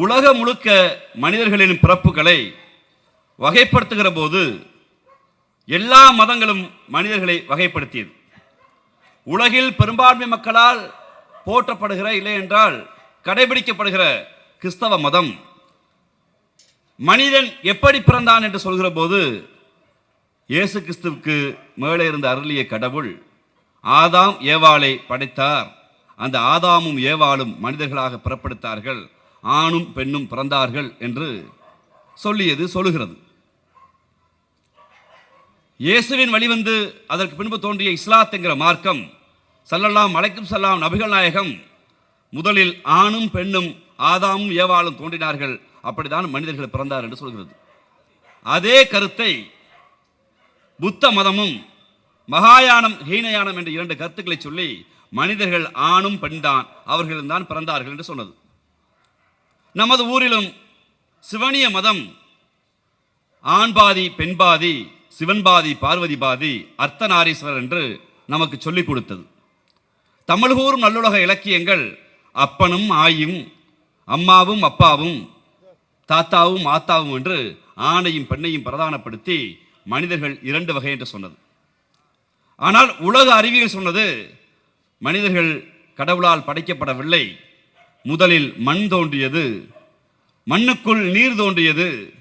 உலக முழுக்க மனிதர்களின் பிறப்புகளை வகைப்படுத்துகிற போது எல்லா மதங்களும் மனிதர்களை வகைப்படுத்தியது. உலகில் பெரும்பான்மை மக்களால் போற்றப்படுகிற இல்லை என்றால் கடைபிடிக்கப்படுகிற கிறிஸ்தவ மதம். மனிதன் எப்படி பிறந்தான் என்று சொல்கிற போது இயேசு கிறிஸ்துவுக்கு மேலே இருந்த அருளிய கடவுள் ஆதாம் ஏவாளை படைத்தார். அந்த ஆதாமும் ஏவாளும் மனிதர்களாக பிறப்படுத்தார்கள். ஆணும் பெண்ணும் பிறந்தார்கள் என்று சொல்லியது சொல்லுகிறது. இயேசுவின் வழிவந்து அதற்கு பின்பு தோன்றிய இஸ்லாத் என்கிற மார்க்கம் சல்லல்லாம் அழைக்கும் செல்லாம் நபிகள் நாயகம் முதலில் ஆணும் பெண்ணும் ஆதாமும் ஏவாளும் தோன்றினார்கள் அப்படித்தான் மனிதர்கள் பிறந்தார் என்று சொல்கிறது. அதே கருத்தை புத்த மதமும் மகாயானம் ஹீனயானம் என்ற இரண்டு கருத்துக்களை சொல்லி மனிதர்கள் ஆணும் பெண்தான் அவர்கள் தான் பிறந்தார்கள் என்று சொன்னது. நமது ஊரிலும் சிவனிய மதம் ஆண் பாதி பெண் பாதி சிவன் பாதி பார்வதி பாதி அர்த்தநாரீஸ்வரர் என்று நமக்கு சொல்லிக் கொடுத்தது. தமிழ்கூறும் நல்லுலக இலக்கியங்கள் அப்பனும் ஆயும் அம்மாவும் அப்பாவும் தாத்தாவும் ஆத்தாவும் என்று ஆணையும் பெண்ணையும் பிரதானப்படுத்தி மனிதர்கள் இரண்டு வகை என்று சொன்னது. ஆனால் உலக அறிவியல் சொன்னது மனிதர்கள் கடவுளால் படைக்கப்படவில்லை முதலில் மண் தோன்றியது. மண்ணுக்குள் நீர் தோன்றியது.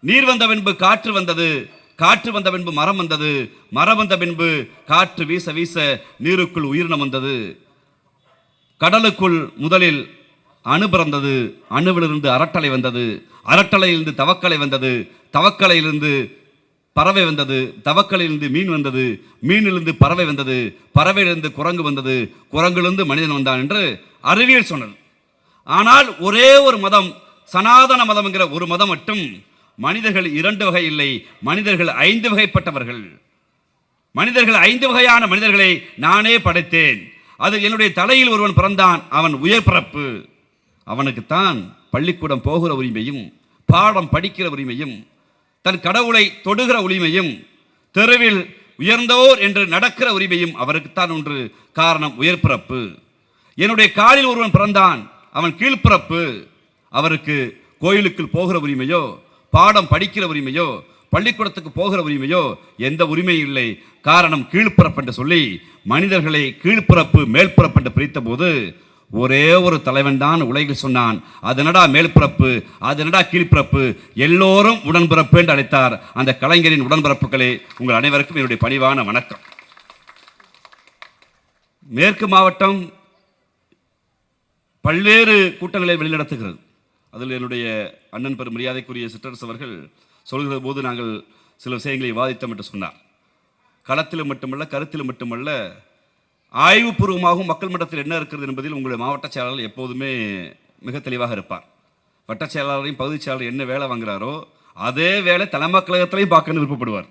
நீர் வந்த பின்பு காற்று வந்தது. காற்று வந்த பின்பு மரம் வந்தது. மரம் வந்த பின்பு காற்று வீச வீச நீருக்குள் உயிரினம் வந்தது. கடலுக்குள் முதலில் அணு பிறந்தது. அணுவிலிருந்து அரட்டலை வந்தது. அரட்டலையிலிருந்து தவக்கலை வந்தது. தவக்கலையிலிருந்து பறவை வந்தது. தவக்கலையிலிருந்து மீன் வந்தது. மீனிலிருந்து பறவை வந்தது. பறவையிலிருந்து குரங்கு வந்தது. குரங்கிலிருந்து மனிதன் வந்தான் என்று அறிவியல் சொன்னது. ஆனால் ஒரே ஒரு மதம் சனாதன மதம் என்கிற ஒரு மதம் மட்டும். மனிதர்கள் இரண்டு வகை இல்லை மனிதர்கள் ஐந்து வகைப்பட்டவர்கள். மனிதர்கள் ஐந்து வகையான மனிதர்களை நானே படைத்தேன். அது என்னுடைய தலையில் ஒருவன் பிறந்தான் அவன் உயர் பிறப்பு. அவனுக்குத்தான் பள்ளிக்கூடம் போகிற உரிமையும் பாடம் படிக்கிற உரிமையும் தன் கடவுளை தொடுகிற உரிமையும் தெருவில் உயர்ந்தோர் என்று நடக்கிற உரிமையும் அவருக்குத்தான் ஒன்று காரணம் உயர் பிறப்பு. என்னுடைய காலில் ஒருவன் பிறந்தான் அவன் கீழ்ப்பிறப்பு அவருக்கு கோயிலுக்குள் போகிற உரிமையோ பாடம் படிக்கிற உரிமையோ பள்ளிக்கூடத்துக்கு போகிற உரிமையோ எந்த உரிமையும் இல்லை. காரணம் கீழ்ப்பிறப்பு என்று சொல்லி மனிதர்களை கீழ்ப்பிறப்பு மேல்பிறப்பு என்று பிரித்த போது ஒரே ஒரு தலைவன் தான் உலகில் சொன்னான். அதனடா மேல்பிறப்பு? அதனடா கீழ்ப்பிறப்பு? எல்லோரும் உடன்பிறப்பு என்று அழைத்தார். அந்த கலைஞரின் உடன்பிறப்புகளே உங்கள் அனைவருக்கும் என்னுடைய பணிவான வணக்கம். மேற்கு மாவட்டம் பல்வேறு கூட்டங்களை வெளிநடத்துகிறது. அதில் என்னுடைய அண்ணன் பெரும் மரியாதைக்குரிய சிற்றரசு அவர்கள் சொல்கிற போது நாங்கள் சில விஷயங்களை விவாதித்தோம் என்று சொன்னார். களத்திலும் மட்டுமல்ல கருத்திலும் மட்டுமல்ல ஆய்வுபூர்வமாகவும் மக்கள் மன்றத்தில் என்ன இருக்கிறது என்பதில் உங்களுடைய மாவட்ட செயலாளர் எப்போதுமே மிக தெளிவாக இருப்பார். வட்டச் செயலாளரையும் பகுதிச் செயலாளர் என்ன வேலை வாங்குறாரோ அதே வேலை தலைமை கழகத்திலையும் பார்க்கணும்னு விருப்பப்படுவார்.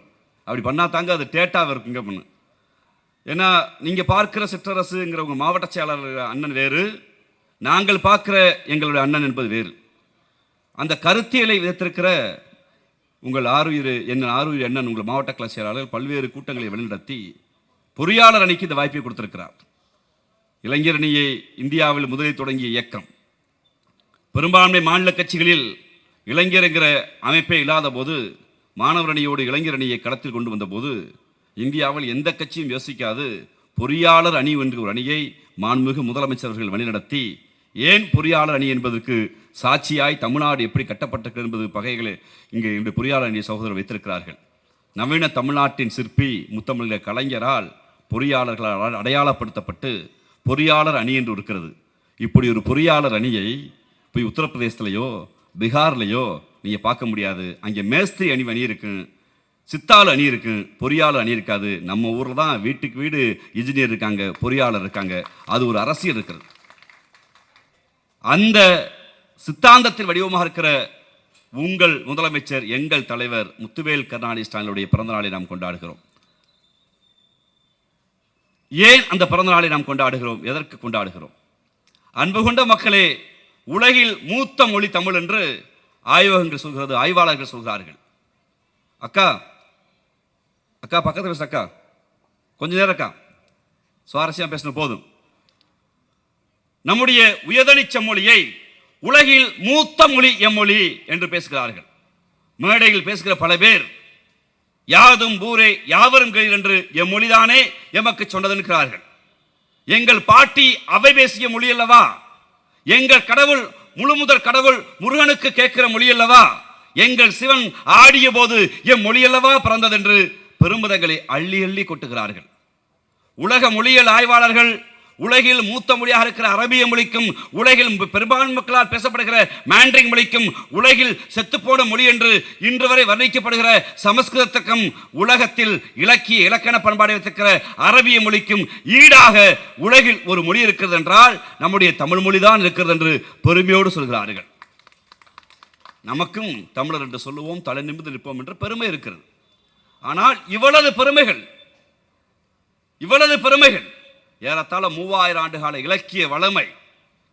அப்படி பண்ணா தாங்க அது டேட்டாக இருக்குங்க அப்படின்னு ஏன்னா நீங்கள் பார்க்கிற சிற்றரசுங்கிற உங்கள் மாவட்ட செயலாளர் அண்ணன் வேறு நாங்கள் பார்க்குற எங்களுடைய அண்ணன் என்பது வேறு. அந்த கருத்தியலை விதத்திருக்கிற உங்கள் ஆறுயிர் என்ன ஆறுயிர் அண்ணன் உங்கள் மாவட்ட கிளை செயலாளர் பல்வேறு கூட்டங்களை வழிநடத்தி பொறியாளர் அணிக்கு இந்த வாய்ப்பை கொடுத்திருக்கிறார். இளைஞர் அணியை இந்தியாவில் முதலில் தொடங்கிய இயக்கம். பெரும்பான்மை மாநில கட்சிகளில் இளைஞர் என்கிற அமைப்பே இல்லாத போது மாணவர் அணியோடு இளைஞர் அணியை களத்தில் கொண்டு வந்தபோது இந்தியாவில் எந்த கட்சியும் யோசிக்காது பொறியாளர் அணி என்ற ஒரு அணியை மாண்புமிகு முதலமைச்சர்கள் வழிநடத்தி ஏன் பொறியாளர் அணி என்பதற்கு சாட்சியாய் தமிழ்நாடு எப்படி கட்டப்பட்டிருக்கிறது என்பது பகைகளை இங்கே இன்று பொறியாளர் அணி சகோதரர் வைத்திருக்கிறார்கள். நவீன தமிழ்நாட்டின் சிற்பி முத்தமிழ கலைஞரால் பொறியாளர்களால் அடையாளப்படுத்தப்பட்டு பொறியாளர் அணி என்று இருக்கிறது. இப்படி ஒரு பொறியாளர் அணியை போய் உத்தரப்பிரதேசத்துலையோ பீகார்லேயோ நீங்கள் பார்க்க முடியாது. அங்கே மேஸ்திரி அணி அணி இருக்கு சித்தாள் அணி இருக்கு பொறியாளர் அணி இருக்காது. நம்ம ஊரில் தான் வீட்டுக்கு வீடு இன்ஜினியர் இருக்காங்க பொறியாளர் இருக்காங்க. அது ஒரு அரசியல் இருக்கிறது. அந்த சித்தாந்தத்தில் வடிவமாக இருக்கிற உங்கள் முதலமைச்சர் எங்கள் தலைவர் முத்துவேல் கருணாநிதி ஸ்டாலினுடைய பிறந்த நாளை நாம் கொண்டாடுகிறோம். ஏன் அந்த பிறந்த நாளை நாம் கொண்டாடுகிறோம்? எதற்கு கொண்டாடுகிறோம்? அன்பு கொண்ட மக்களே உலகில் மூத்த மொழி தமிழ் என்று ஆய்வகங்கள் சொல்கிறது ஆய்வாளர்கள் சொல்கிறார்கள். அக்கா அக்கா பக்கத்தில் பேசு அக்கா. கொஞ்ச நேரம் அக்கா. சுவாரஸ்யம் பேசின போதும். நம்முடைய உயர்தனிச்ச மொழியை உலகில் மூத்த மொழி எம்மொழி என்று பேசுகிறார்கள். மேடையில் பேசுகிற பல பேர் யாதும் ஊரே யாவரும் கேள் என்று எம்மொழிதானே எமக்கு சொன்னதென்கிறார்கள் எங்கள் பாட்டி அவை பேசிய மொழி அல்லவா? எங்கள் கடவுள் முழுமுதற் கடவுள் முருகனுக்கு கேட்கிற மொழி அல்லவா? எங்கள் சிவன் ஆடிய போது எம் மொழி அல்லவா பிறந்ததென்று பெருமிதங்களை அள்ளி அள்ளி கொட்டுகிறார்கள். உலக மொழியியல் ஆய்வாளர்கள் உலகில் மூத்த மொழியாக இருக்கிற அரபிய மொழிக்கும் உலகில் பெரும்பான்மை மக்களால் பேசப்படுகிற மேண்ட்ரிங் மொழிக்கும் உலகில் செத்துப்போன மொழி என்று இன்று வரை வர்ணிக்கப்படுகிற சமஸ்கிருதத்துக்கும் உலகத்தில் இலக்கிய இலக்கண பண்பாடு வைத்திருக்கிற அரபிய மொழிக்கும் ஈடாக உலகில் ஒரு மொழி இருக்கிறது என்றால் நம்முடைய தமிழ் மொழி தான் இருக்கிறது என்று பெருமையோடு சொல்கிறார்கள். நமக்கும் தமிழர் என்று சொல்லுவோம் தலை நிமிர்ந்து நிற்போம் என்று பெருமை இருக்கிறது. ஆனால் இவ்வளவு பெருமைகள் இவ்வளவு பெருமைகள் ஏறத்தாழ மூவாயிரம் ஆண்டுகால இலக்கிய வளமை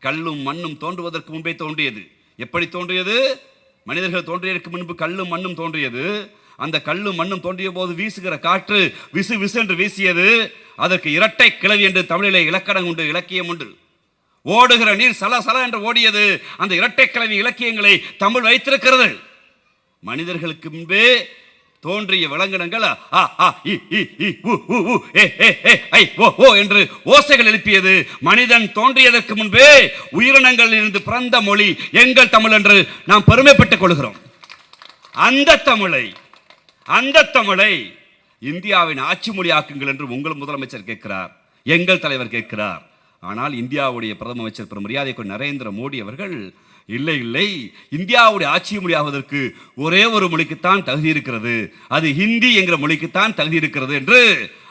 கல்லும் மண்ணும் தோன்றுவதற்கு முன்பே தோன்றியது. எப்படி தோன்றியது? மனிதர்கள் தோன்றியதற்கு முன்பு கல்லும் மண்ணும் தோன்றியது. அந்த கல்லும் மண்ணும் தோன்றிய போது வீசுகிற காற்று விசு விசு என்று வீசியது. அதற்கு இரட்டை கிளவி என்று தமிழிலே இலக்கணம் உண்டு இலக்கியம் உண்டு. ஓடுகிற நீர் சல சல என்று ஓடியது. அந்த இரட்டை கிளவி இலக்கியங்களை தமிழ் வைத்திருக்கிறது. மனிதர்களுக்கு முன்பே தோன்றிய விலங்கினங்கள் ஆ, இ, இ, இ, உ, உ, உ, ஏ, ஏ, ஏ, ஐ, ஓ, ஓ என்று ஓசைகள் எழுப்பியது. மனிதன் தோன்றியதற்கு முன்பே உயிரினங்களில் இருந்து பிறந்த மொழி எங்கள் தமிழ் என்று நாம் பெருமைப்பட்டுக் கொள்கிறோம். அந்த தமிழை அந்த தமிழை இந்தியாவின் ஆட்சி மொழியாக்குங்கள் என்று உங்கள் முதலமைச்சர் கேட்கிறார் எங்கள் தலைவர் கேட்கிறார். ஆனால் இந்தியாவுடைய பிரதம அமைச்சர் பெரும் மரியாதைக்குரிய நரேந்திர மோடி அவர்கள் இல்லை இல்லை. இந்தியாவுடைய ஆட்சி மொழியாவதற்கு ஒரே ஒரு மொழிக்குத்தான் தகுதி இருக்கிறது. அது ஹிந்தி என்கிற மொழிக்குத்தான் தகுதி இருக்கிறது என்று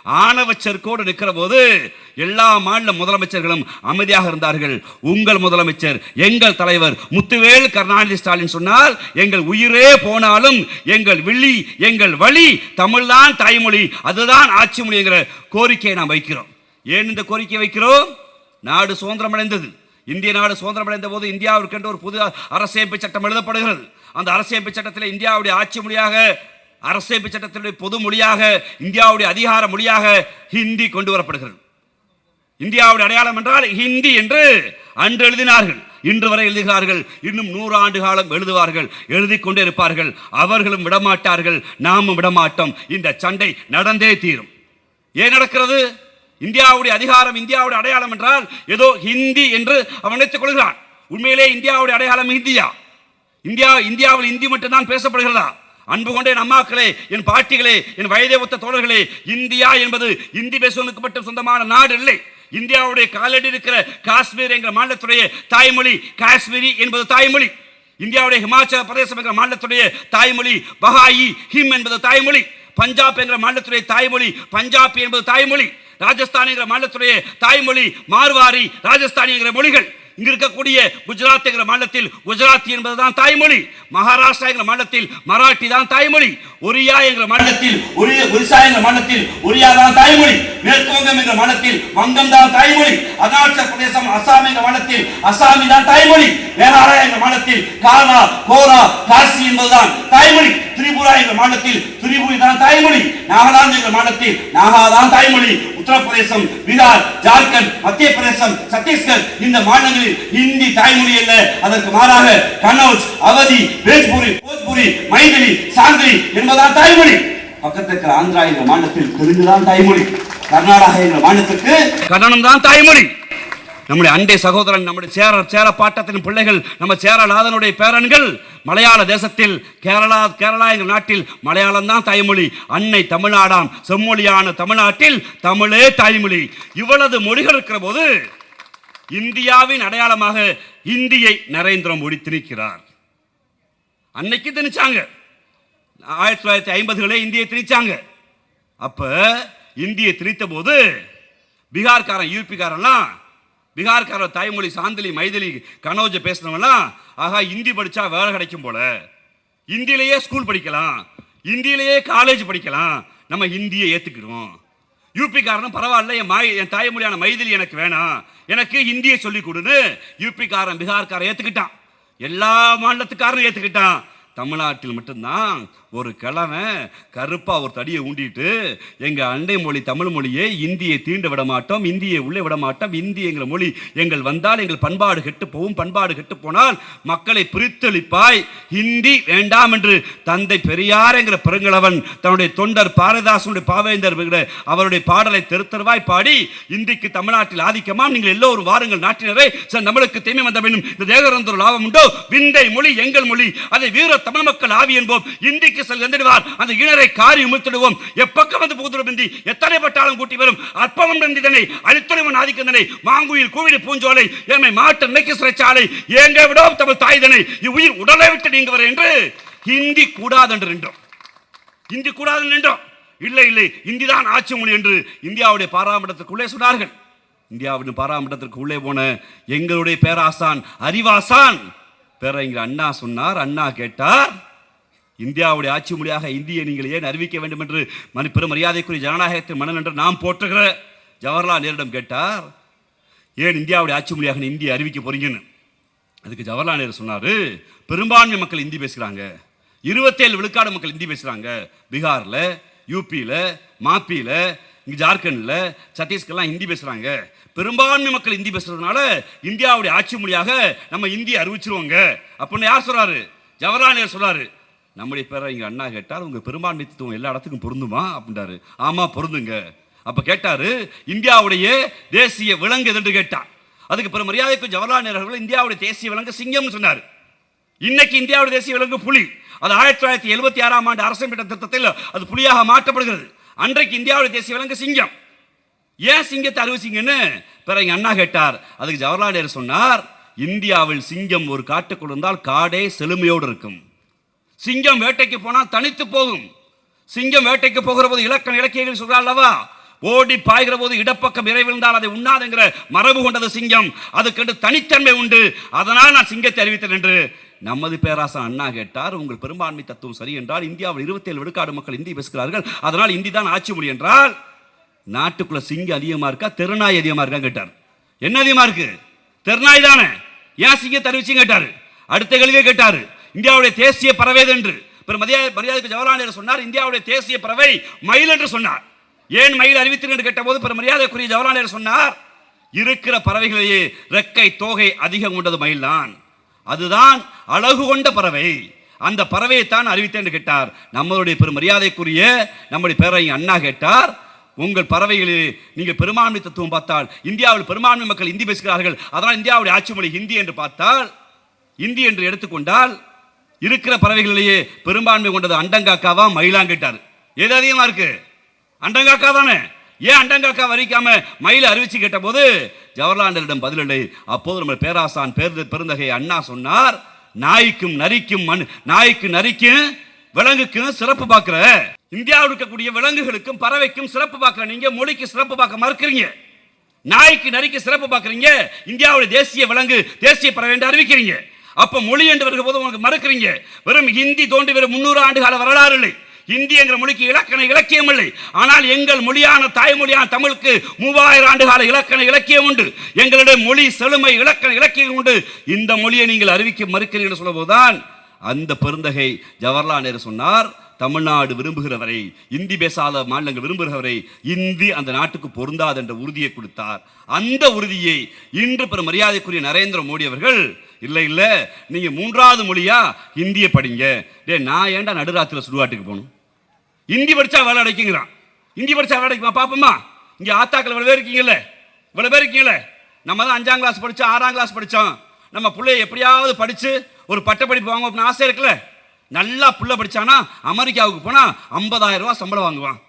ஆணவச்சர்கோடு நிற்கிற போது எல்லா மாநில முதலமைச்சர்களும் அமைதியாக இருந்தார்கள். உங்கள் முதலமைச்சர் எங்கள் தலைவர் முத்துவேல் கருணாநிதி ஸ்டாலின் சொன்னால் எங்கள் உயிரே போனாலும் எங்கள் விழி எங்கள் வழி தமிழ்தான் தாய்மொழி அதுதான் ஆட்சி மொழிங்கிற கோரிக்கையை நாம் வைக்கிறோம். ஏன் இந்த கோரிக்கை வைக்கிறோம்? நாடு சுதந்திரம் அடைந்தது இந்திய நாடு சுதந்திரம் அடைந்த போது இந்தியாவிற்கென்று ஒரு புது அரசியமைப்பு சட்டம் எழுதப்படுகிறது. அந்த அரசியமைப்பு சட்டத்தில் இந்தியாவுடைய ஆட்சி மொழியாக அரசியமைப்பு சட்டத்தினுடைய பொது மொழியாக இந்தியாவுடைய அதிகார மொழியாக ஹிந்தி கொண்டு வரப்படுகிறது. இந்தியாவுடைய அடையாளம் என்றால் ஹிந்தி என்று அன்று எழுதினார்கள். இன்று வரை எழுதுகிறார்கள். இன்னும் நூறு ஆண்டு காலம் எழுதுவார்கள். எழுதி கொண்டே இருப்பார்கள். அவர்களும் விடமாட்டார்கள். நாமும் விடமாட்டோம். இந்த சண்டை நடந்தே தீரும். ஏன் நடக்கிறது? இந்தியாவுடைய அதிகாரம் இந்தியாவுடைய அடையாளம் என்றால் ஏதோ ஹிந்தி என்று அவன் நினைத்துக் கொள்கிறான். உண்மையிலே இந்தியாவுடைய அடையாளம் இந்தியா. இந்தியா இந்தியாவில் இந்தி மட்டும்தான் பேசப்படுகிறதா? அன்பு கொண்டே என் அம்மாக்களே என் பாட்டிகளே என் வயதே ஒத்த தோழர்களே இந்தியா என்பது இந்தி பேசுவதற்கு மட்டும் சொந்தமான நாடு இல்லை. இந்தியாவுடைய காலடி இருக்கிற காஷ்மீர் என்கிற மாநிலத்துடைய தாய்மொழி காஷ்மீரி என்பது தாய்மொழி. இந்தியாவுடைய ஹிமாச்சல பிரதேசம் என்கிற மாநிலத்துடைய தாய்மொழி பஹாயி ஹிம் என்பது தாய்மொழி. பஞ்சாப் என்கிற மாநிலத்துடைய தாய்மொழி பஞ்சாபி என்பது தாய்மொழி. ராஜஸ்தான் என்கிற மாநிலத்துடைய தாய்மொழி மார்வாரி ராஜஸ்தானி என்கிற மொழிகள். இங்க இருக்கக்கூடிய குஜராத் என்கிற மாநிலத்தில் குஜராத்தி என்பதுதான் தாய்மொழி. மகாராஷ்டிரா என்கிற மாநிலத்தில் மராட்டி தான் தாய்மொழி. ஒரியா என்கிற மாநிலத்தில் ஒரியா ஒரிசா என்கிற மாநிலத்தில் ஒரியா தான் தாய்மொழி. மேற்கு வங்கம் என்கிற மாநிலத்தில் வங்கம் தான் தாய்மொழி. அருணாச்சல பிரதேசம் அசாம் என்கிற மாநிலத்தில் அசாமி தான் தாய்மொழி. மேகாலயா என்கிற மாநிலத்தில் கானா கோரா காசி என்பதுதான் தாய்மொழி. திரிபுரா என்கிற மாநிலத்தில் திரிபுரி தான் தாய்மொழி. நாகாலாந்து என்கிற மாநிலத்தில் நாகா தான் தாய்மொழி. உத்தரப்பிரதேசம் பீகார் ஜார்க்கண்ட் மத்திய பிரதேசம் சத்தீஸ்கர் இந்த மாநிலங்களில் ஹிந்தி தாய்மொழி அல்ல. அதற்கு மாறாக கனௌஜ் அவதி பேஜ்பூரி போஜ்பூரி மைதிலி சாந்திரி என்பதான் தாய்மொழி. பக்கத்தில் இருக்கிற ஆந்திரா என்ற மாநிலத்தில் தெலுங்குதான் தாய்மொழி. கர்நாடகா என்ற மாநிலத்திற்கு கன்னடம் தான் தாய்மொழி. நம்முடைய அண்டை சகோதரன் நம்முடைய சேர சேர பாட்டத்தின் பிள்ளைகள் நம்ம சேரநாதனுடைய பேரன்கள் மலையாள தேசத்தில் கேரளா கேரளா என்ற நாட்டில் மலையாளம் தான் தாய்மொழி அன்னை தமிழ்நாடாம் செம்மொழியான தமிழ்நாட்டில் தமிழே தாய்மொழி. இவ்வளவு மொழிகள் இருக்கிற போது இந்தியாவின் அடையாளமாக இந்தியை நரேந்திர மோடி திணிக்கிறார். அன்னைக்கு திணிச்சாங்க. ஆயிரத்தி தொள்ளாயிரத்தி ஐம்பதுகளே இந்தியை திணிச்சாங்க. அப்போ இந்தியை திணித்த போது பீகார்காரன் யூபிக்காரன்லாம் பீகார்கார தாய்மொழி சாந்திலி மைதிலி கனோஜ பேசுனவன்லாம் ஆகா இந்தி படித்தா வேலை கிடைக்கும் போல. இந்தியிலேயே ஸ்கூல் படிக்கலாம். இந்தியிலேயே காலேஜ் படிக்கலாம். நம்ம ஹிந்தியை ஏத்துக்கிறோம் யூபிக்காரனும் பரவாயில்ல என் மாய் என் தாய்மொழியான மைதிலி எனக்கு வேணாம். எனக்கு ஹிந்தியை சொல்லிக் கொடுன்னு யூபிக்காரன் பீகார்காரன் ஏற்றுக்கிட்டான் எல்லா மாநிலத்துக்காரனும் ஏற்றுக்கிட்டான் தமிழ்நாட்டில் மட்டும்தான் ஒரு கிழவன் கருப்பா ஒரு தடியை ஊண்டிட்டு எங்க அண்டை மொழி தமிழ் மொழியை இந்தியை தீண்ட விட மாட்டோம் இந்தியை உள்ளே விட மாட்டோம் இந்தி எங்கள் மொழி எங்கள் வந்தால் எங்கள் பண்பாடு கெட்டு போகும் பண்பாடு கெட்டு போனால் மக்களை பிரித்தளிப்பாய் ஹிந்தி வேண்டாம் என்று தந்தை பெரியார் என்கிற பெருங்கிழவன் தன்னுடைய தொண்டர் பாரதாசனுடைய பாவேந்தர் அவருடைய பாடலை தெருத்தருவாய் பாடி இந்திக்கு தமிழ்நாட்டில் ஆதிக்கமாம் நீங்கள் எல்லோரும் வாருங்கள் நாட்டினரே சார் நம்மளுக்கு தீமை வந்த வேண்டும் இந்த தேகரந்தர் லாபம் உண்டோ? விந்தை மொழி எங்கள் மொழி அதை வீர தமிழ் மக்கள் ஆவி என்போம். இந்திக்கு செல் எந்திடுவார் அந்த இணரை காரி உமிழ்த்திடுவோம். எப்பக்கம் வந்து புகுதிடும் இந்தி எத்தனை பட்டாலும் கூட்டி வரும்? அற்பவம் நந்திதனை அழித்துறைவன் ஆதிக்கந்தனை மாங்குயில் கூவிடு பூஞ்சோலை எம்மை மாட்டு நினைக்க சிறைச்சாலை ஏங்க விடோம் தமிழ் தாய்தனை இவ்வுயிர் உடலை விட்டு நீங்க வர என்று ஹிந்தி கூடாது என்று நின்றோம். ஹிந்தி கூடாது நின்றோம். இல்லை இல்லை இந்தி தான் ஆட்சி மொழி என்று இந்தியாவுடைய பாராமட்டத்திற்குள்ளே சொன்னார்கள். இந்தியாவின் பாராமட்டத்திற்கு உள்ளே போன எங்களுடைய பேராசான் அறிவாசான் பேர பேரறிஞர் அண்ணா சொன்னார் அண்ணா கேட்டார் இந்தியாவுடைய ஆட்சி மொழியாக இந்தியை நீங்கள் ஏன் அறிவிக்க வேண்டும் என்று மணி பெரும் மரியாதைக்குரிய ஜனநாயகத்தின் மன்னன் என்று நாம் போற்றுகிற ஜவஹர்லால் நேரிடம் கேட்டார். ஏன் இந்தியாவுடைய ஆட்சி மொழியாக இந்தியை அறிவிக்க போறீங்கன்னு? அதுக்கு ஜவஹர்லால் நேரு சொன்னார் பெரும்பான்மை மக்கள் இந்தி பேசுகிறாங்க இருபத்தேழு விழுக்காடு மக்கள் இந்தி பேசுகிறாங்க பீகாரில் யூபியில் மாப்பியில் இங்கே ஜார்க்கண்டில் சத்தீஸ்கர்லாம் ஹிந்தி பேசுகிறாங்க பெரும்பான்மை மக்கள் ஹிந்தி பேசுகிறதுனால இந்தியாவுடைய ஆட்சி மொழியாக நம்ம இந்தியை அறிவிச்சிருவோங்க. அப்படின்னு யார் சொல்கிறாரு ஜவஹர்லால் நேரு சொல்கிறாரு நம்முடைய பேரை இங்கே அண்ணா கேட்டார் உங்கள் பெரும்பான்மைத்துவம் எல்லா இடத்துக்கும் பொருந்துமா? அப்படின்றாரு. ஆமாம் பொருந்துங்க. அப்போ கேட்டார் இந்தியாவுடைய தேசிய விலங்கு எது என்று கேட்டார். அதுக்கு பிற மரியாதைக்கு ஜவஹர்லால் நேரு அவர்கள் இந்தியாவுடைய தேசிய விலங்கு சிங்கம்னு சொன்னார். இன்னைக்கு இந்தியாவுடைய தேசிய விலங்கு புலி. அது ஆயிரத்தி தொள்ளாயிரத்தி எழுபத்தி ஆறாம் ஆண்டு அரசமைப்பு திட்டத்தில் அது புலியாக மாற்றப்படுகிறது. அன்றைக்கு இந்தியாவுடைய தேசிய விலங்கு சிங்கம். ஏன் சிங்கத்தை அறிவிச்சிங்கன்னு பிறகு அண்ணா கேட்டார். அதுக்கு ஜவஹர்லால் நேரு சொன்னார் இந்தியாவில் சிங்கம் ஒரு காட்டுக்குள் இருந்தால் காடே செழுமையோடு இருக்கும். சிங்கம் வேட்டைக்கு போனால் தனித்து போகும். சிங்கம் வேட்டைக்கு போகிற போது இலக்கண இலக்கியங்கள் சொல்றார் அல்லவா? ஓடி பாய்கிற போது இடப்பக்கம் இறை அதை உண்ணாதுங்கிற மரபு கொண்டது சிங்கம். அதுக்கென்று தனித்தன்மை உண்டு. அதனால் நான் சிங்கத்தை அறிவித்தேன் என்று. நமது பேராசன் அண்ணா கேட்டார் உங்கள் பெரும்பான்மை தத்துவம் சரி என்றால் இந்தியாவில் இருபத்தேழு விழுக்காடு மக்கள் இந்தி பேசுகிறார்கள். அதனால் இந்தி தான் ஆட்சி மொழி என்றால் நாட்டுக்குள்ள சிங்கம் அதிகமாக இருக்கா? தெருநாய் அதிகமாக இருக்கா கேட்டார். என்ன அதிகமாக இருக்கு? தெருநாய் தானே? ஏன் சிங்கத்தை அறிவிச்சு கேட்டார். அடுத்த கேள்வியே கேட்டார். இந்தியாவுடைய தேசிய பறவைது என்று. பிற மரியாதை மரியாதைக்கு ஜவஹர்லால் நேரு சொன்னார் இந்தியாவுடைய தேசிய பறவை மயில் என்று சொன்னார். ஏன் மயில் அறிவித்தீர்கள் என்று கேட்டபோது பிற மரியாதைக்குரிய ஜவஹர்லால் நேரு சொன்னார் இருக்கிற பறவைகளையே ரெக்கை தோகை அதிகம் கொண்டது மயில் தான் அதுதான் அழகு கொண்ட பறவை. அந்த பறவையை தான் அறிவித்தேன் என்று கேட்டார். நம்மளுடைய பெரும் மரியாதைக்குரிய நம்முடைய பேரையும் அண்ணா கேட்டார் உங்கள் பறவைகளில் நீங்கள் பெரும்பான்மை தத்துவம் பார்த்தால் இந்தியாவில் பெரும்பான்மை மக்கள் இந்தி பேசுகிறார்கள் அதனால் இந்தியாவுடைய ஆட்சி மொழி ஹிந்தி என்று பார்த்தால் இந்தி என்று எடுத்துக்கொண்டால் இருக்கிற பறவைகளிலேயே பெரும்பான்மை கொண்டது அண்டங்காக்காவா மயிலாங்கிட்டார் எது அதிகமா இருக்கு? அண்டங்காக்கா தானே. ஏன் அண்டங்காக்கா வரிக்காம மயில அறிவிச்சு கேட்ட போது ஜவஹர்லால் நேரிடம் பதிலில்லை அப்போது நம்ம பேராசான் பேருந்து பெருந்தகை அண்ணா சொன்னார் நாய்க்கும் நரிக்கும் மண் நாய்க்கு நரிக்கும் விலங்குக்கும் சிறப்பு பார்க்குற இந்தியாவில் இருக்கக்கூடிய விலங்குகளுக்கும் பறவைக்கும் சிறப்பு பார்க்குற நீங்க மொழிக்கு சிறப்பு பார்க்க மறுக்கிறீங்க. நாய்க்கு நரிக்கு சிறப்பு பார்க்குறீங்க இந்தியாவுடைய தேசிய விலங்கு தேசிய பறவை என்று அறிவிக்கிறீங்க. அப்போ மொழி என்று வருகிற போது உங்களுக்கு மறுக்கிறீங்க. வெறும் ஹிந்தி தோன்றி வெறும் முன்னூறு ஆண்டு கால வரலாறு இல்லை. ஹிந்தி என்கிற மொழிக்கு இலக்கண இலக்கியம் இல்லை. ஆனால் எங்கள் மொழியான தாய்மொழியான தமிழுக்கு மூவாயிரம் ஆண்டு கால இலக்கண இலக்கியம் உண்டு. எங்களுடைய மொழி செழுமை இலக்கண இலக்கியம் உண்டு. இந்த மொழியை நீங்கள் அறிவிக்க மறுக்கிறீர்கள் சொல்லும்போதுதான் அந்த பெருந்தகை ஜவஹர்லால் நேரு சொன்னார் தமிழ்நாடு விரும்புகிறவரை இந்தி பேசாத மாநிலங்கள் விரும்புகிறவரை இந்தி அந்த நாட்டுக்கு பொருந்தாது என்ற உறுதியை கொடுத்தார். அந்த உறுதியை இன்று பெரும் மரியாதைக்குரிய நரேந்திர மோடி அவர்கள் இல்லை இல்லை நீங்கள் மூன்றாவது மொழியா இந்தியை படிங்க. டே நான் ஏன்டா நடுராத்திரில சுடுகாட்டுக்கு போகணும்? இந்தி படித்தா வேலை அடைக்குங்கிறான் இந்தி படித்தா வேலை அடைக்குமா பாப்போமா. இங்கே ஆத்தாக்கள் இவ்வளோ பேர் இருக்கீங்கல்ல? இவ்வளோ பேர் இருக்கீங்களே நம்ம தான் அஞ்சாம் கிளாஸ் படித்தோம் ஆறாம் கிளாஸ் படித்தோம் நம்ம பிள்ளைய எப்படியாவது படித்து ஒரு பட்டப்படிப்பு வாங்க அப்படின்னு ஆசை இருக்குல்ல? நல்லா புள்ள படிச்சானா அமெரிக்காவுக்கு போனால் ஐம்பதாயிரம் ரூபா சம்பளம் வாங்குவான்.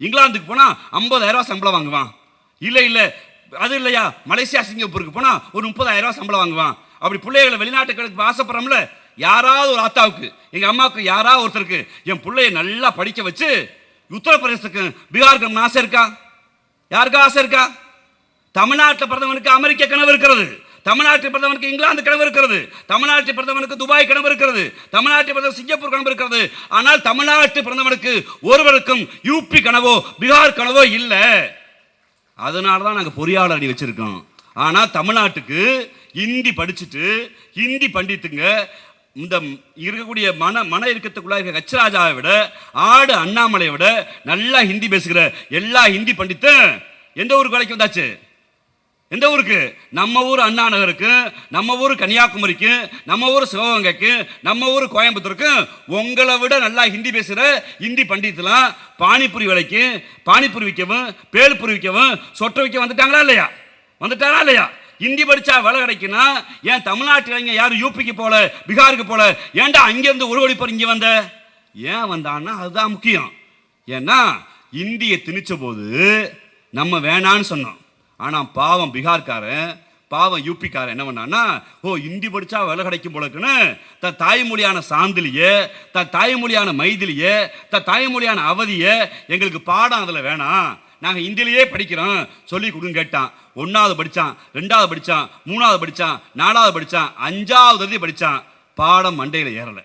இங்கிலாந்துக்கு போனால் ஐம்பதாயிரம் ரூபா சம்பளம் வாங்குவான். இல்லை இல்லை அது இல்லையா? மலேசியா சிங்கப்பூருக்கு போனால் ஒரு முப்பதாயிரம் ரூபா சம்பளம் வாங்குவான். அப்படி பிள்ளைகளை வெளிநாட்டுக்கு ஆசைப்படுறோம்ல யாராவது ஒரு ஆத்தாவுக்கு எங்கள் அம்மாவுக்கு யாராவது ஒருத்தருக்கு என் பிள்ளைய நல்லா படிக்க வச்சு உத்தரப்பிரதேசத்துக்கு பீகாருக்கு ஆசை இருக்கா? யாருக்கா ஆசை இருக்கா? தமிழ்நாட்டில் பிறந்தவனுக்கு அமெரிக்க கனவு இருக்கிறது. தமிழ்நாட்டில் பிரதமருக்கு இங்கிலாந்து கனவு இருக்கிறது. தமிழ்நாட்டு பிரதமருக்கு துபாய் கனவு இருக்கிறது. தமிழ்நாட்டில் பிரதமர் சிங்கப்பூர் கனவு இருக்கிறது. ஆனால் தமிழ்நாட்டு பிரதமருக்கு ஒருவருக்கும் யூபி கனவோ பீகார் கனவோ இல்லை. அதனால தான் நாங்கள் பொறியாளர் அணி வச்சிருக்கோம். ஆனால் தமிழ்நாட்டுக்கு ஹிந்தி படிச்சுட்டு ஹிந்தி பண்டித்துங்க இந்த இருக்கக்கூடிய மன மன இறுக்கத்துக்குள்ள இருக்க கச்சராஜாவை விட ஆடு அண்ணாமலையை விட நல்லா ஹிந்தி பேசுகிற எல்லா ஹிந்தி பண்டித்தும் எந்த ஊருக்கு வேலைக்கு வந்தாச்சு? எந்த ஊருக்கு? நம்ம ஊர் அண்ணா நகருக்கு நம்ம ஊர் கன்னியாகுமரிக்கு நம்ம ஊர் சிவகங்கைக்கு நம்ம ஊர் கோயம்புத்தூருக்கு உங்களை விட நல்லா ஹிந்தி பேசுகிற ஹிந்தி பண்டித்தெலாம் பானிபூரி விலைக்கு பானிபுரி விற்கவும் பேல்பூரி விற்கவும் சொட்டை விற்க வந்துட்டாங்களா இல்லையா? வந்துட்டாரா இல்லையா? ஹிந்தி படித்தா வேலை கிடைக்குன்னா ஏன் தமிழ்நாட்டு இளைஞர் யாரும் யூபிக்கு போகல பீகாருக்கு போகல ஏன்டா அங்கேருந்து ஒரு ஒழிப்பர் இங்கே வந்த? ஏன் வந்தான்னா அதுதான் முக்கியம். ஏன்னா இந்தியை திணிச்ச போது நம்ம வேணான்னு சொன்னோம். ஆனால் பாவம் பீகார்காரன் பாவம் யூபிக்காரன் என்ன பண்ணான்னா ஓ ஹிந்தி படித்தா வேலை கிடைக்கும் போலக்குன்னு தன் தாய்மொழியான சாந்திலியே தன் தாய்மொழியான மைதிலியே தன் தாய்மொழியான அவதியை எங்களுக்கு பாடம் அதில் வேணாம். நாங்கள் ஹிந்திலேயே படிக்கிறோம் சொல்லி கொடுங்க கேட்டான். ஒன்றாவது படித்தான் ரெண்டாவது படித்தான் மூணாவது படித்தான் நாலாவது படித்தான் அஞ்சாவது படித்தான் பாடம் மண்டையில் ஏறலை.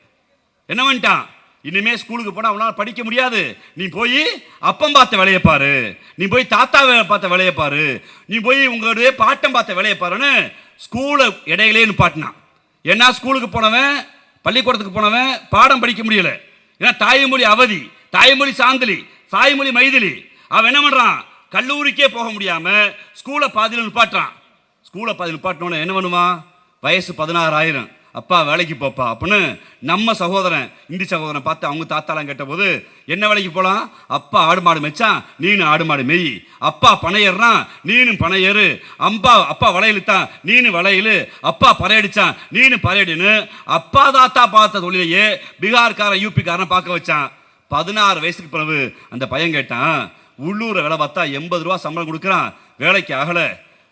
என்ன பண்ணிட்டான்? இனிமே ஸ்கூலுக்கு போனால் அவனால் படிக்க முடியாது. நீ போய் அப்பம் பார்த்த வேலையை பாரு. நீ போய் தாத்தா பார்த்த வேலையை பாரு. நீ போய் உங்களுடைய பாட்டம் பார்த்த வேலையை பாருன்னு ஸ்கூலை இடையிலே நிப்பாட்டினான் ஏன்னா ஸ்கூலுக்கு போனவன் பள்ளிக்கூடத்துக்கு போனவன் பாடம் படிக்க முடியல. ஏன்னா தாய்மொழி அவதி தாய்மொழி சாந்தலி தாய்மொழி மைதிலி. அவன் என்ன பண்ணுறான் கல்லூரிக்கே போக முடியாமல் ஸ்கூலை பாதியில் நிப்பாட்டுறான். ஸ்கூலை பாதியில் நிப்பாட்டினோன்னு என்ன பண்ணுவான்? வயசு பதினாறாயிரம். அப்பா வேலைக்கு போப்பா அப்படின்னு நம்ம சகோதரன் இந்தி சகோதரன் பார்த்து அவங்க தாத்தாலாம் கேட்டபோது என்ன வேலைக்கு போகலாம் அப்பா ஆடு மாடு மேய்ச்சான் நீனு ஆடு மாடு மேய். அப்பா பனையேறான் நீனும் பனையேறு அம்பா அப்பா வளையலுத்தான் நீனு வளையலு அப்பா பறையடிச்சான் நீனு பறையடின்னு. அப்பா தாத்தா பார்த்த தொழிலையே பீகார்காரன் யூபிக்காரன் பார்க்க வச்சான். பதினாறு வயசுக்கு பிறகு அந்த பையன் கேட்டான் உள்ளூரை வேலை பார்த்தா எண்பது ரூபா சம்பளம் கொடுக்குறான் வேலைக்கு ஆகலை.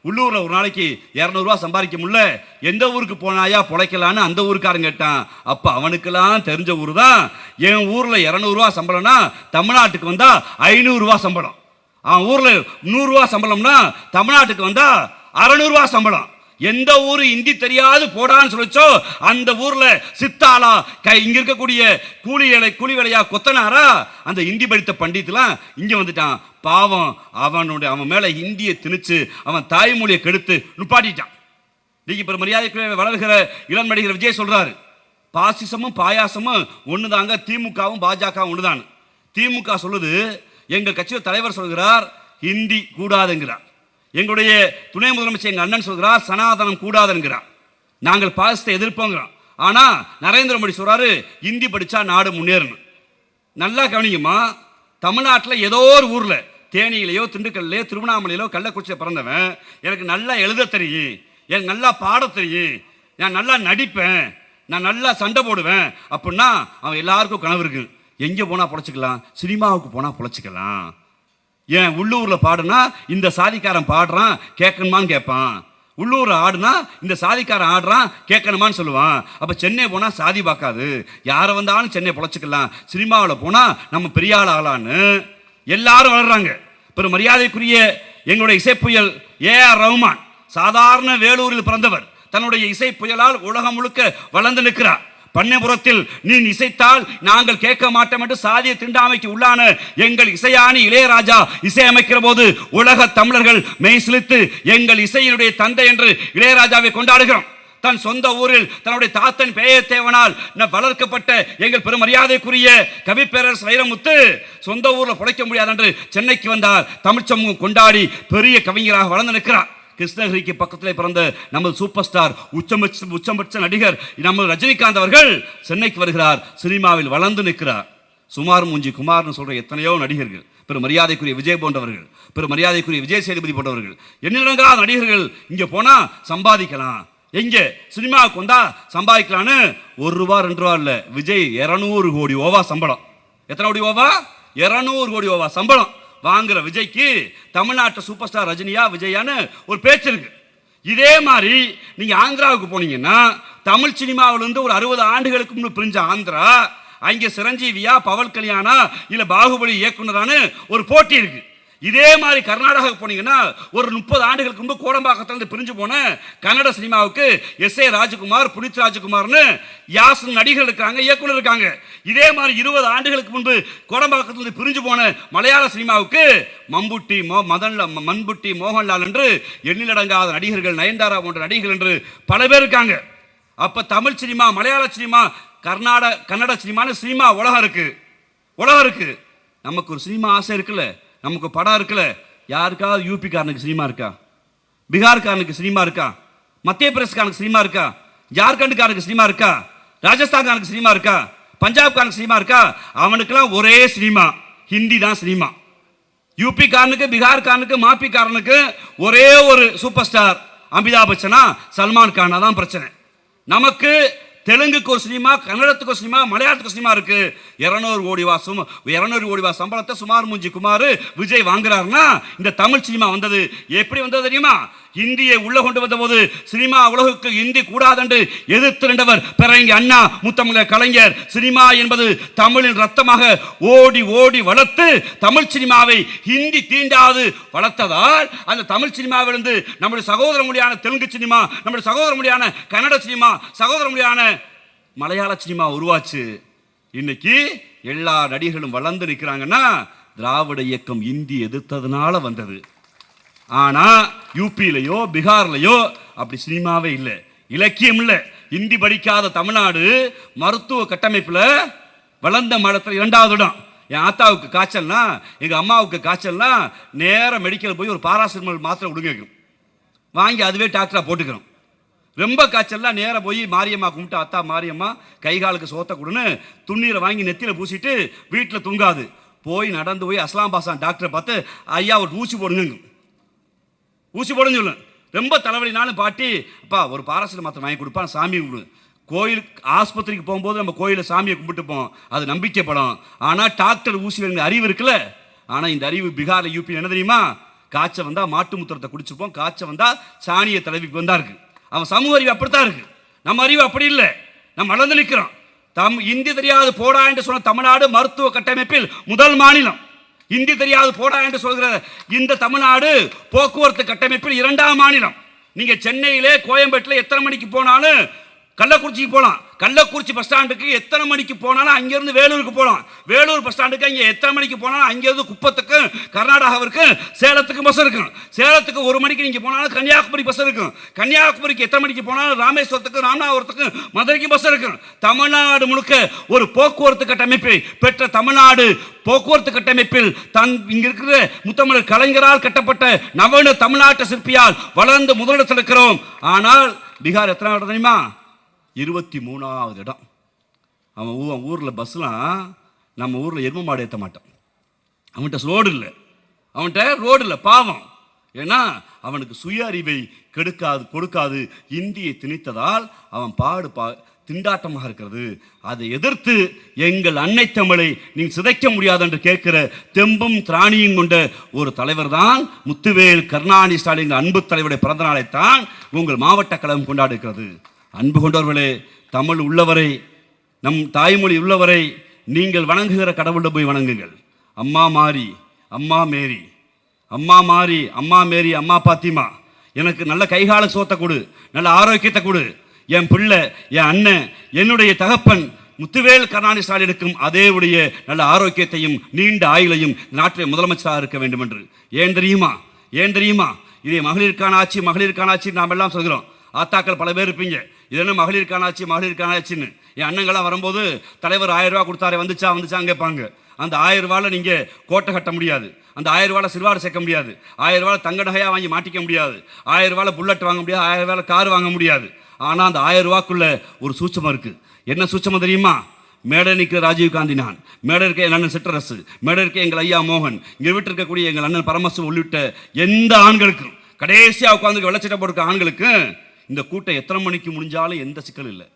உள்ளூரில் ஒரு நாளைக்கு இரநூறுவா சம்பாதிக்க முடியல. எந்த ஊருக்கு போனாயா பிழைக்கலான்னு அந்த ஊருக்காரன் கேட்டான். அப்போ அவனுக்கெல்லாம் தெரிஞ்ச ஊர் தான். என் ஊரில் இரநூறுவா சம்பளம்னா தமிழ்நாட்டுக்கு வந்தால் ஐநூறுரூவா சம்பளம். அவன் ஊரில் நூறுரூவா சம்பளம்னா தமிழ்நாட்டுக்கு வந்தால் அறநூறுவா சம்பளம். எந்த ஊர் இந்தி தெரியாது போடான்னு சொல்லிச்சோ அந்த ஊரில் சித்தாளா கை இங்கே இருக்கக்கூடிய கூலி வேலை கூலி வேலையா கொத்தனாரா அந்த இந்தி படித்த பண்டித்துலாம் இங்கே வந்துட்டான். பாவம் அவனுடைய அவன் மேலே இந்தியை திணிச்சு அவன் தாய்மொழியை கெடுத்து நுப்பாட்டிட்டான். இன்னைக்கு இப்போ மரியாதைக்குரிய வளர்கிற இளம் நடிகர் விஜய் சொல்றாரு பாசிசமும் பாயாசமும் ஒண்ணுதாங்க திமுகவும் பாஜகவும் ஒண்ணுதான். திமுக சொல்லுது எங்கள் கட்சியின் தலைவர் சொல்கிறார் ஹிந்தி கூடாதுங்கிறார். எங்களுடைய துணை முதலமைச்சர் எங்கள் அண்ணன் சொல்கிறார் சனாதனம் கூடாதுங்கிறார். நாங்கள் பாசத்தை எதிர்ப்போங்கிறோம். ஆனால் நரேந்திர மோடி சொல்கிறாரு ஹிந்தி படித்தா நாடு முன்னேறணும். நல்லா கவனிக்குமா தமிழ்நாட்டில் ஏதோ ஒரு ஊரில் தேனியிலையோ திண்டுக்கல்லையோ திருவண்ணாமலையிலோ கள்ளக்குறிச்சியில் பிறந்தவன். எனக்கு நல்லா எழுத தெரியும். எனக்கு நல்லா பாட தெரியும். நான் நல்லா நடிப்பேன். நான் நல்லா சண்டை போடுவேன். அப்படின்னா அவன் எல்லாருக்கும் கனவு இருக்கு. எங்கே போனால் பொழைச்சிக்கலாம்? சினிமாவுக்கு போனால் பொழைச்சிக்கலாம். ஏன் உள்ளூரில் பாடுனா இந்த சாதிக்காரன் பாடுறான் கேட்கணுமான்னு கேட்பான். உள்ளூர் ஆடுனா இந்த சாதிக்காரன் ஆடுறான் கேட்கணுமான்னு சொல்லுவான். அப்போ சென்னை போனால் சாதி பார்க்காது. யாரை வந்தாலும் சென்னை பொழைச்சிக்கலாம். சினிமாவில் போனால் நம்ம பெரிய ஆள் ஆகலான்னு. எல்லாரும் வளர்றாங்க. பெரும் மரியாதைக்குரிய எங்களுடைய இசைப்புயல் ஏ ஆர் ரஹ்மான் சாதாரண வேலூரில் பிறந்தவர் தன்னுடைய இசை புயலால் உலகம் முழுக்க வளர்ந்து நிற்கிறார். பண்ணைபுரத்தில் நீ இசைத்தால் நாங்கள் கேட்க மாட்டோம் என்று சாதிய திண்டாமைக்கு உள்ளான எங்கள் இசையானி இளையராஜா இசையமைக்கிற போது உலக தமிழர்கள் மெய் சிலித்து எங்கள் இசையினுடைய தந்தை என்று இளையராஜாவை கொண்டாடுகிறோம். தன் சொந்த ஊரில் தன்னுடைய தாத்தன் பேயத்தேவனால் வளர்க்கப்பட்ட எங்கள் பெருமரியாதைக்குரிய கவிப்பேரரசு வைரமுத்து சொந்த ஊரில் பிழைக்க முடியாது என்று சென்னைக்கு வந்தார். தமிழ் சமூகம் கொண்டாடி பெரிய கவிஞராக வளர்ந்து நிற்கிறார். கிருஷ்ணகிரிக்கு பக்கத்தில் பிறந்த நமது சூப்பர் ஸ்டார் உச்சபட்ச உச்சபட்ச நடிகர் நமது ரஜினிகாந்த் அவர்கள் சென்னைக்கு வருகிறார். சினிமாவில் வளர்ந்து நிற்கிறார். சுமார் மூஞ்சி குமார்னு சொல்கிற எத்தனையோ நடிகர்கள் பெரும் மரியாதைக்குரிய விஜய் போன்றவர்கள் பெரும் மரியாதைக்குரிய விஜய் சேதுபதி போன்றவர்கள் எண்ணிலங்காத நடிகர்கள் இங்கே போனால் சம்பாதிக்கலாம். எங்கே சினிமாவுக்கு வந்தால் சம்பாதிக்கலான்னு ஒரு ரூபா ரெண்டு ரூபா இல்லை. விஜய் இரநூறு கோடி ஓவா சம்பளம். எத்தனை கோடி ஓவா? இரநூறு கோடி ஓவா சம்பளம். வாங்குற விஜய்க்கு தமிழ்நாட்டு சூப்பர் ஸ்டார் ரஜினியா விஜயான்னு ஒரு பேச்சு இருக்கு. இதே மாதிரி நீங்கள் ஆந்திராவுக்கு போனீங்கன்னா தமிழ் சினிமாவிலேருந்து ஒரு அறுபது ஆண்டுகளுக்கு முன்னே பிரிஞ்ச ஆந்திரா அங்கே சிரஞ்சீவியா பவல் கல்யாணா இல்லை பாகுபலி இயக்குனரான்னு ஒரு போட்டி இருக்குது இதே மாதிரி கர்நாடகாவுக்கு போனீங்கன்னா ஒரு முப்பது ஆண்டுகளுக்கு முன்பு கோடம்பாக்கத்திலிருந்து பிரிஞ்சு போன கன்னட சினிமாவுக்கு எஸ் ஏ ராஜகுமார் புனித் ராஜகுமார்னு யாசன் நடிகர் இருக்காங்க இயக்குனர் இருக்காங்க. இதே மாதிரி இருபது ஆண்டுகளுக்கு முன்பு கோடம்பாக்கத்திலிருந்து பிரிஞ்சு போன மலையாள சினிமாவுக்கு மம்புட்டி மோ மதன்ல ம- மண்புட்டி மோகன்லால் என்று எண்ணிலடங்காத நடிகர்கள் நயன்தாரா போன்ற நடிகர்கள் என்று பல பேர் இருக்காங்க. அப்போ தமிழ் சினிமா மலையாள சினிமா கர்நாடக கன்னட சினிமான்னு சினிமா உலகம் இருக்குது உலகம் இருக்குது நமக்கு ஒரு சினிமா ஆசை இருக்குல்ல? நமக்கு படம் இருக்குல்ல யாருக்காவது யூபிக்காரனுக்கு சினிமா இருக்கா? பீகார்காரனுக்கு சினிமா இருக்கா? மத்திய பிரதேசக்காரனுக்கு சினிமா இருக்கா? ஜார்க்கண்டுக்காரனுக்கு சினிமா இருக்கா? ராஜஸ்தான்காரனுக்கு சினிமா இருக்கா? பஞ்சாப்காரனுக்கு சினிமா இருக்கா? அவனுக்கெல்லாம் ஒரே சினிமா. ஹிந்தி தான் சினிமா. யூபிக்காரனுக்கு பீகார்காரனுக்கு மாப்பிக்காரனுக்கு ஒரே ஒரு சூப்பர் ஸ்டார் அமிதாப் பச்சனா சல்மான் கானா தான் பிரச்சனை. நமக்கு தெலுங்குக்கு ஒரு சினிமா கன்னடத்துக்கு ஒரு சினிமா மலையாளத்துக்கு ஒரு சினிமா இருக்கு. இருநூறு கோடி வாசம் இருநூறு கோடி வா சம்பளத்தை சுமார் மூஞ்சி குமார் விஜய் வாங்குறாருன்னா இந்த தமிழ் சினிமா வந்தது. எப்படி வந்தது தெரியுமா? இந்தியை உள்ள கொண்டு வந்தபோது சினிமா உலகுக்கு இந்தி கூடாதென்று எதிர்த்து நின்றவர் பிறங்க அண்ணா முத்தமிழர் கலைஞர். சினிமா என்பது தமிழின் ரத்தமாக ஓடி ஓடி வளர்த்து தமிழ் சினிமாவை ஹிந்தி தீண்டாது வளர்த்ததால் அந்த தமிழ் சினிமாவிலிருந்து நம்முடைய சகோதர மொழியான தெலுங்கு சினிமா நம்முடைய சகோதர மொழியான கன்னட சினிமா சகோதர மொழியான மலையாள சினிமா உருவாச்சு. இன்னைக்கு எல்லா நடிகர்களும் வளர்ந்து நிற்கிறாங்கன்னா திராவிட இயக்கம் இந்தி எதிர்த்ததுனால வந்தது. ஆனால் யூபியிலையோ பீகார்லையோ அப்படி சினிமாவே இல்லை. இலக்கியம் இல்லை. இந்தி படிக்காத தமிழ்நாடு மருத்துவ கட்டமைப்பில் வளர்ந்த மடத்தில் இரண்டாவது இடம். என் ஆத்தாவுக்கு காய்ச்சல்னா எங்கள் அம்மாவுக்கு காய்ச்சல்னா நேராக மெடிக்கல் போய் ஒரு பாராசிட்டமால் மாத்திரை விடுங்க வாங்கி அதுவே டாக்டராக போட்டுக்கிறோம். ரொம்ப காய்ச்சல்லாம் நேராக போய் மாரியம்மா கும்பிட்டு அத்தா மாரியம்மா கை காலுக்கு சோத்த கொடுன்னு துண்ணீரை வாங்கி நெத்தியில் பூசிட்டு வீட்டில் தூங்காது. போய் நடந்து போய் அஸ்லாம் பாசான் டாக்டரை பார்த்து ஐயா ஒரு ஊசி போடுங்க ஊசி போடுன்னு சொல்லு. ரொம்ப தலைவலினாலும் பாட்டி அப்பா ஒரு பாராசிட்டல் மாத்திரம் வாங்கி கொடுப்பான் சாமி கும்பிடு. கோயிலுக்கு ஆஸ்பத்திரிக்கு போகும்போது நம்ம கோயிலில் சாமியை கும்பிட்டுப்போம் அது நம்பிக்கை படம் ஆனால் டாக்டர் ஊசி வேணுங்க அறிவு இருக்குல்ல? ஆனால் இந்த அறிவு பீகாரில் யூபி என்ன தெரியுமா? காய்ச்சல் வந்தால் மாட்டு முத்திரத்தை குடிச்சுப்போம் காய்ச்சல் வந்தால் சாணியை தலைவிக்கு வந்தா இருக்கு. அவன் சமூக அறிவு அப்படித்தான் இருக்கு. நம்ம அறிவு அப்படி இல்லை. நம்ம வளர்ந்து நிற்கிறோம் தம் இந்தி தெரியாது போடா என்று சொன்ன தமிழ்நாடு மருத்துவ கட்டமைப்பில் முதல் மாநிலம். இந்தி தெரியாது போடா என்று சொல்கிற இந்த தமிழ்நாடு போக்குவரத்து கட்டமைப்பில் இரண்டாம் மாநிலம். நீங்கள் சென்னையிலே கோயம்பேட்டில் எத்தனை மணிக்கு போனாலும் கள்ளக்குறிச்சிக்கு போகலாம். கள்ளக்குறிச்சி பஸ் ஸ்டாண்டுக்கு எத்தனை மணிக்கு போனாலும் அங்கேருந்து வேலூருக்கு போகலாம். வேலூர் பஸ் ஸ்டாண்டுக்கு அங்கே எத்தனை மணிக்கு போனாலும் அங்கேருந்து குப்பத்துக்கு கர்நாடகாவிற்கும் சேலத்துக்கு பஸ் இருக்கும். சேலத்துக்கு ஒரு மணிக்கு நீங்கள் போனாலும் கன்னியாகுமரி பஸ் இருக்கும். கன்னியாகுமரிக்கு எத்தனை மணிக்கு போனாலும் ராமேஸ்வரத்துக்கும் ராமநாதபுரத்துக்கும் மதுரைக்கு பஸ் இருக்கும். தமிழ்நாடு முழுக்க ஒரு போக்குவரத்து கட்டமைப்பை பெற்ற தமிழ்நாடு போக்குவரத்து கட்டமைப்பில் தன் இங்க இருக்கிற முத்தமிழர் கலைஞரால் கட்டப்பட்ட நவீன தமிழ்நாட்டு சிற்பியால் வளர்ந்து முதலிடத்தில் இருக்கிறோம். ஆனால் பீகார் எத்தனை தெரியுமா? இருபத்தி மூணாவது இடம். அவன் ஊ அவன் ஊரில் பஸ்லாம் நம்ம ஊரில் எரும மாடு ஏற்ற மாட்டான். அவன்கிட்ட ரோடு இல்லை. அவன்கிட்ட ரோடு இல்லை பாவம். ஏன்னா அவனுக்கு சுய அறிவை கெடுக்காது கொடுக்காது இந்தியை திணித்ததால் அவன் பாடு பா திண்டாட்டமாக இருக்கிறது. அதை எதிர்த்து எங்கள் அன்னை தமிழை நீ சிதைக்க முடியாது என்று கேட்கிற தெம்பும் திராணியும் கொண்ட ஒரு தலைவர் தான் முத்துவேல் கருணாநிதி ஸ்டாலின் அன்பு தலைவருடைய பிறந்த நாளைத்தான் உங்கள் மாவட்ட கழகம் கொண்டாடுகிறது. அன்பு கொண்டவர்களே தமிழ் உள்ளவரை நம் தாய்மொழி உள்ளவரை நீங்கள் வணங்குகிற கடவுளை போய் வணங்குங்கள். அம்மா மாறி அம்மா மேரி. அம்மா மாறி அம்மா மேரி அம்மா பாத்திமா. எனக்கு நல்ல கைகால சோத்தை கொடு நல்ல ஆரோக்கியத்தை கொடு. என் பிள்ளை என் அண்ணன் என்னுடைய தகப்பன் முத்துவேல் கருணாநிதி ஸ்டாலினுக்கும் அதே உடைய நல்ல ஆரோக்கியத்தையும் நீண்ட ஆயுளையும் நாட்டில் முதலமைச்சராக இருக்க வேண்டும் என்று ஏன் தெரியுமா? ஏன் தெரியுமா? இதே மகளிருக்கான ஆட்சி மகளிருக்கான ஆட்சி நாம் எல்லாம் சொல்கிறோம். ஆத்தாக்கள் பல பேர் இருப்பீங்க. இது என்ன காணாச்சு மகளிர் மகளிருக்கான என் அண்ணங்களாம் வரும்போது தலைவர் ஆயிரம் ரூபா கொடுத்தாரு வந்துச்சா வந்துச்சான்னு கேட்பாங்க. அந்த ஆயிரம் ரூபாயில் நீங்கள் கோட்டை கட்ட முடியாது. அந்த ஆயிரம் ரூபாயில் சிறுவாடு சேர்க்க முடியாது. ஆயிரம் ரூபாயில் தங்க நகையாக வாங்கி மாட்டிக்க முடியாது. ஆயிரம் ரூபாயில் புல்லட் வாங்க முடியாது ஆயிரம் ரூபாயில் கார் வாங்க முடியாது. ஆனால் அந்த ஆயிரம் ரூபாக்குள்ள ஒரு சூச்சமாக இருக்குது என்ன சூட்சமம் தெரியுமா? மேடை நிற்கிற ராஜீவ் காந்தி நான். மேடை இருக்க எங்கள் அண்ணன் சிற்றரசு. மேடை இருக்க எங்கள் ஐயா மோகன். இங்கே வீட்டு இருக்கக்கூடிய எங்கள் அண்ணன் பரமசு உள்ளிட்ட எந்த ஆண்களுக்கும் கடைசியாக உட்காந்து வெள்ளச்சட்டை போட்டுக்க ஆண்களுக்கு இந்த கூட்டம் எத்தனை மணிக்கு முடிஞ்சாலும் எந்த சிக்கல் இல்லை.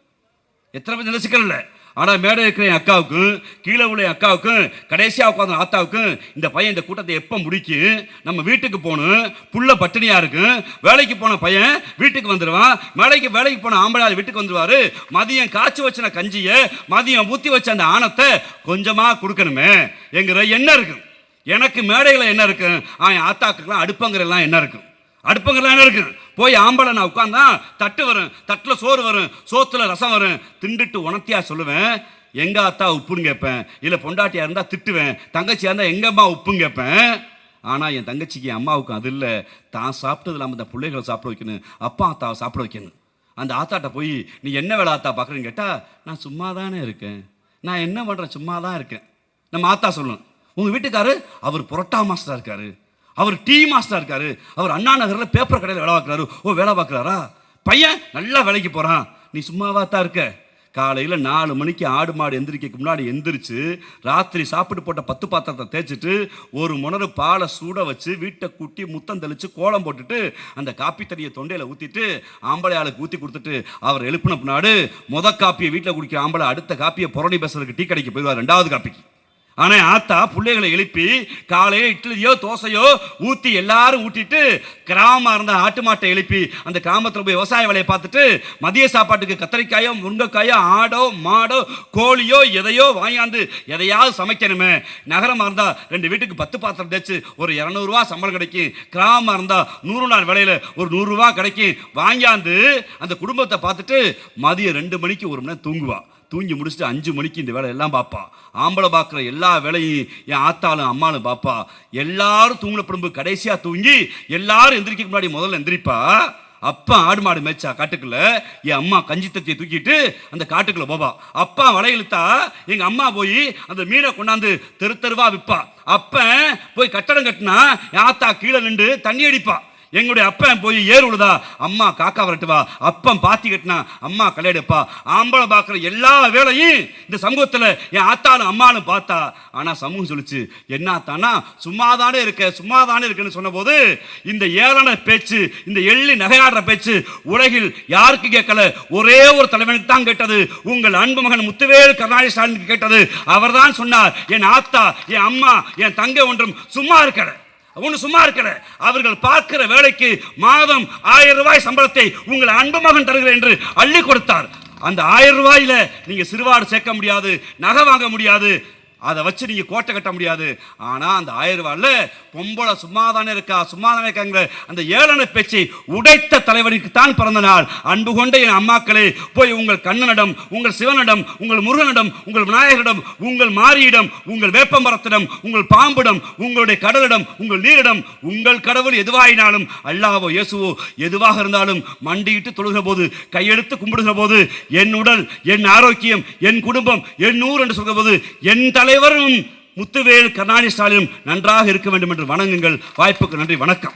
எத்தனை பேர் எந்த சிக்கல் இல்லை. ஆனால் மேடை இருக்கிற என் அக்காவுக்கும் கீழே உள்ள அக்காவுக்கும் கடைசியாக உட்காந்து ஆத்தாவுக்கும் இந்த பையன் இந்த கூட்டத்தை எப்போ முடிக்கும் நம்ம வீட்டுக்கு போகணும். புள்ள பட்டினியாக இருக்கும் வேலைக்கு போன பையன் வீட்டுக்கு வந்துடுவான் மேடைக்கு வேலைக்கு போன ஆம்பளை வீட்டுக்கு வந்துடுவார் மதியம் காய்ச்சி வச்சின கஞ்சியை மதியம் ஊற்றி வச்ச அந்த ஆணத்தை கொஞ்சமாக கொடுக்கணுமே. எங்கிற என்ன இருக்கும் எனக்கு மேடையில் என்ன இருக்கும் அவன் ஆத்தாக்குலாம் அடுப்பங்கிறலாம் என்ன இருக்கும் அடுப்பங்கிறலாம் என்ன இருக்குது போய் ஆம்பளை நான் உட்காந்தா தட்டு வரும் தட்டில் சோறு வரும் சோத்தில் ரசம் வரும். திண்டுட்டு உணர்த்தியா சொல்லுவேன். எங்க அத்தா உப்புன்னு கேட்பேன். இல்லை பொண்டாட்டியாக இருந்தால் திட்டுவேன். தங்கச்சியாக இருந்தால் எங்க அம்மா உப்புன்னு கேட்பேன். ஆனால் என் தங்கச்சிக்கு என் அம்மாவுக்கும் அது இல்லை. தான் சாப்பிட்டது இல்லாமல் இந்த பிள்ளைகளை சாப்பிட வைக்கணும். அப்பா அத்தாவை சாப்பிட வைக்கணும். அந்த ஆத்தாட்ட போய் நீ என்ன வேலை ஆத்தா பார்க்குறேன்னு கேட்டால் நான் சும்மா தானே இருக்கேன். நான் என்ன பண்ணுறேன் சும்மா தான் இருக்கேன். நம்ம ஆத்தா சொல்லணும். உங்கள் வீட்டுக்காரு அவர் புரோட்டா மாஸ்டராக இருக்காரு. அவர் டீ மாஸ்டராக இருக்காரு. அவர் அண்ணா நகரில் பேப்பர் கடையில் வேலை பார்க்குறாரு. ஓ வேலை பார்க்குறாரா? பையன் நல்லா வேலைக்கு போகிறான் நீ சும்மாவா தான் இருக்க? காலையில் நாலு மணிக்கு ஆடு மாடு எந்திரிக்க முன்னாடி எந்திரிச்சு ராத்திரி சாப்பிட்டு போட்ட பத்து பாத்திரத்தை தேய்ச்சிட்டு ஒரு முணறு பாலை சூட வச்சு வீட்டை கூட்டி முத்தம் தெளித்து கோலம் போட்டுட்டு அந்த காப்பி தண்ணியை தொண்டையில் ஊற்றிட்டு ஆம்பளை ஆளுக்கு ஊற்றி கொடுத்துட்டு அவர் எழுப்பின பின்னாடு முத காப்பியை வீட்டில் குடிக்கிற ஆம்பளை அடுத்த காப்பியை புரணி பேசுறதுக்கு டீ கடைக்கு போயிடுவார் ரெண்டாவது காப்பிக்கு. ஆனால் ஆத்தா பிள்ளைகளை எழுப்பி காலையில் இட்லியோ தோசையோ ஊற்றி எல்லாரும் ஊட்டிட்டு கிராமமாக இருந்த ஆட்டு மாட்டை எழுப்பி அந்த கிராமத்தில் போய் விவசாய வேலையை பார்த்துட்டு மதிய சாப்பாட்டுக்கு கத்திரிக்காயோ முருங்கைக்காயோ ஆடோ மாடோ கோழியோ எதையோ வாங்கியாந்து எதையாவது சமைக்கணுமே. நகரமாக இருந்தால் ரெண்டு வீட்டுக்கு பத்து பாத்திரம் தேய்ச்சி ஒரு இரநூறுவா சம்பளம் கிடைக்கும். கிராமமாக இருந்தால் நூறு நாள் விலையில் ஒரு நூறுரூவா கிடைக்கும். வாங்கியாந்து அந்த குடும்பத்தை பார்த்துட்டு மதியம் ரெண்டு மணிக்கு ஒரு மணி நேரம் தூங்கி முடிச்சுட்டு அஞ்சு மணிக்கு இந்த வேலை எல்லாம் பார்ப்பா ஆம்பளை பார்க்குற எல்லா வேலையும் என் ஆத்தாலும் அம்மாலும் பார்ப்பா எல்லாரும் தூங்கின பிறம்பு கடைசியாக தூங்கி எல்லாரும் எந்திரிக்க முன்னாடி முதல்ல எந்திரிப்பா. அப்பா ஆடு மாடு மேய்ச்சா காட்டுக்குள்ள என் அம்மா கஞ்சி தத்தியை தூக்கிட்டு அந்த காட்டுக்குள்ள போவா. அப்பா வலை இழுத்தா எங்க அம்மா போய் அந்த மீனை கொண்டாந்து தெரு தெருவா விற்பா அப்ப போய் கட்டடம் கட்டினா என் ஆத்தா கீழே நின்று தண்ணி அடிப்பா. எங்களுடைய அப்பன் போய் ஏர் உழுதா? அம்மா காக்கா வரட்டுவா அப்பன் பாத்தி கட்டினா அம்மா கலையெடுப்பா ஆம்பளை பார்க்குற எல்லா வேலையும் இந்த சமூகத்தில் என் ஆத்தாலும் அம்மாலும் பார்த்தா. ஆனால் சமூகம் சொல்லிச்சு என்ன சும்மாதானே இருக்க சும்மாதானே இருக்குன்னு சொன்னபோது இந்த ஏளன பேச்சு இந்த எள்ளி நகையாடுற பேச்சு உலகில் யாருக்கு கேட்கல. ஒரே ஒரு தலைவனுக்கு தான் கேட்டது. உங்கள் அன்பு மகன் முத்துவேல் கருணாநிதி ஸ்டாலினுக்கு கேட்டது. அவர்தான் சொன்னார் என் ஆத்தா என் அம்மா என் தங்கை ஒன்றும் சும்மா இருக்கிற ஒன்று சும்மா இருக்கல அவர்கள் பார்க்கிற வேலைக்கு மாதம் ஆயிரம் ரூபாய் சம்பளத்தை உங்கள் அன்பு மகன் தருகிறேன் என்று அள்ளி கொடுத்தார். அந்த ஆயிரம் ரூபாயில நீங்க சிறுவாடு சேர்க்க முடியாது நகை வாங்க முடியாது அதை வச்சு நீங்கள் கோட்டை கட்ட முடியாது. ஆனா அந்த ஆயிரம் ரூபாயில பொம்பளை சும்மாதானே இருக்கா? சும்மாதானே இருக்காங்கிற அந்த ஏளன பேச்சை உடைத்த தலைவருக்கு தான் பிறந்த நாள். அன்பு கொண்ட என் அம்மாக்களே போய் உங்கள் கண்ணனிடம் உங்கள் சிவனிடம் உங்கள் முருகனிடம் உங்கள் விநாயகரிடம் உங்கள் மாரியிடம் உங்கள் வேப்பமரத்திடம் உங்கள் பாம்பிடம் உங்களுடைய கடலிடம் உங்கள் நீரிடம் உங்கள் கடவுள் எதுவாயினாலும் அல்லாவோ இயேசுவோ எதுவாக இருந்தாலும் மண்டியிட்டு தொழுகிற போது கையெடுத்து கும்பிடுகிற போது என் உடல் என் ஆரோக்கியம் என் குடும்பம் என் ஊர் என்று சொல்கிற போது என் தலைவரும் முத்துவேல் கருணாநிதி ஸ்டாலினும் நன்றாக இருக்க வேண்டும் என்று வணங்குங்கள். வாய்ப்புக்கு நன்றி. வணக்கம்.